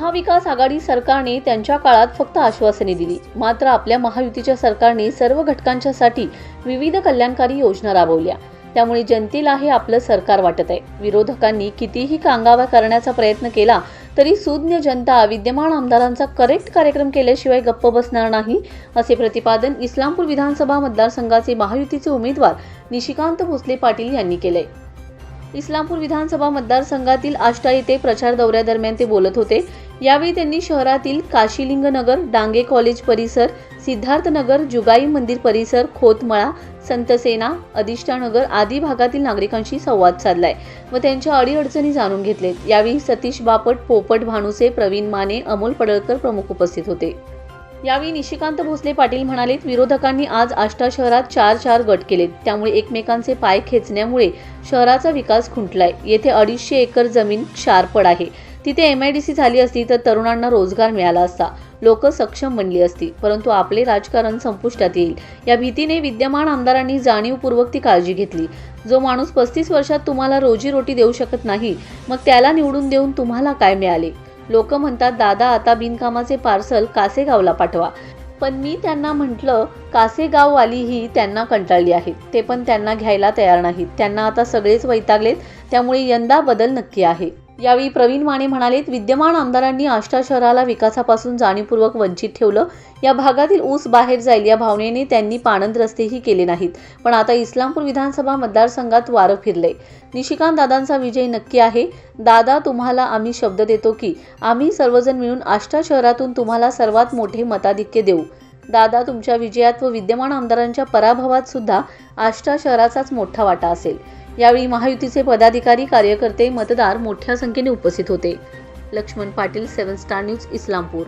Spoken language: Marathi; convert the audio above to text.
महाविकास आघाडी सरकारने त्यांच्या काळात फक्त आश्वासने दिली. मात्र आपल्या महायुतीच्या सरकारने सर्व घटकांच्यासाठी विविध कल्याणकारी योजना राबवल्या. त्यामुळे जनतेला हे आपलं सरकार वाटत आहे. विरोधकांनी कितीही कांगावा करण्याचा प्रयत्न केला तरी सुज्ञ जनता विद्यमान आमदारांचा करेक्ट कार्यक्रम केल्याशिवाय गप्प बसणार नाही असे प्रतिपादन इस्लामपूर विधानसभा मतदारसंघाचे महायुतीचे उमेदवार निशिकांत भोसले पाटील यांनी केले इस्लामपूर विधानसभा मतदारसंघातील आष्टा येथे प्रचार दौऱ्यादरम्यान ते बोलत होते यावेळी त्यांनी शहरातील काशीलिंगनगर डांगे कॉलेज परिसर सिद्धार्थनगर जुगाई मंदिर परिसर खोतमळा संतसेना अधिष्ठानगर आदी भागातील नागरिकांशी संवाद साधलाय व त्यांच्या अडीअडचणी जाणून घेतलेत. यावेळी सतीश बापट पोपट भानुसे प्रवीण माने अमोल पडळकर प्रमुख उपस्थित होते. यावेळी निशिकांत भोसले पाटील म्हणालेत विरोधकांनी आज आष्टा शहरात चार चार गट केलेत. त्यामुळे एकमेकांचे पाय खेचण्यामुळे शहराचा विकास खुंटलाय. येथे अडीचशे एकर जमीन क्षारपड आहे. तिथे एम आय डी सी झाली असती तर तरुणांना रोजगार मिळाला असता. लोक सक्षम बनली असती परंतु आपले राजकारण संपुष्टात येईल. या भीतीने विद्यमान आमदारांनी जाणीवपूर्वक ती काळजी घेतली. जो माणूस पस्तीस वर्षात तुम्हाला रोजीरोटी देऊ शकत नाही मग त्याला निवडून देऊन तुम्हाला काय मिळाले? लोक म्हणतात दादा आता बिनकामाचे पार्सल कासेगावला पाठवा. पण मी त्यांना म्हटलं कासेगाववाली ही त्यांना कंटाळली आहेत ते पण त्यांना घ्यायला तयार नाहीत. त्यांना आता सगळेच वैतागलेत त्यामुळे यंदा बदल नक्की आहे. यावेळी प्रवीण माने म्हणालेत विद्यमान आमदारांनी आष्टा शहराला विकासापासून जाणीवपूर्वक वंचित ठेवलं. या भागातील ऊस बाहेर जाईल या भावनेने त्यांनी पाणंद रस्तेही केले नाहीत. पण आता इस्लामपूर विधानसभा मतदारसंघात वारं फिरले निशिकांत दादांचा विजय नक्की आहे. दादा तुम्हाला आम्ही शब्द देतो की आम्ही सर्वजण मिळून आष्टा शहरातून तुम्हाला सर्वात मोठे मताधिक्य देऊ. दादा तुमच्या विजयात व विद्यमान आमदारांच्या पराभवात सुद्धा आष्टा शहराचाच मोठा वाटा असेल. यावेळी महायुतीचे पदाधिकारी कार्यकर्ते मतदार मोठ्या संख्येने उपस्थित होते. Laxman Patil seven star news Islampur.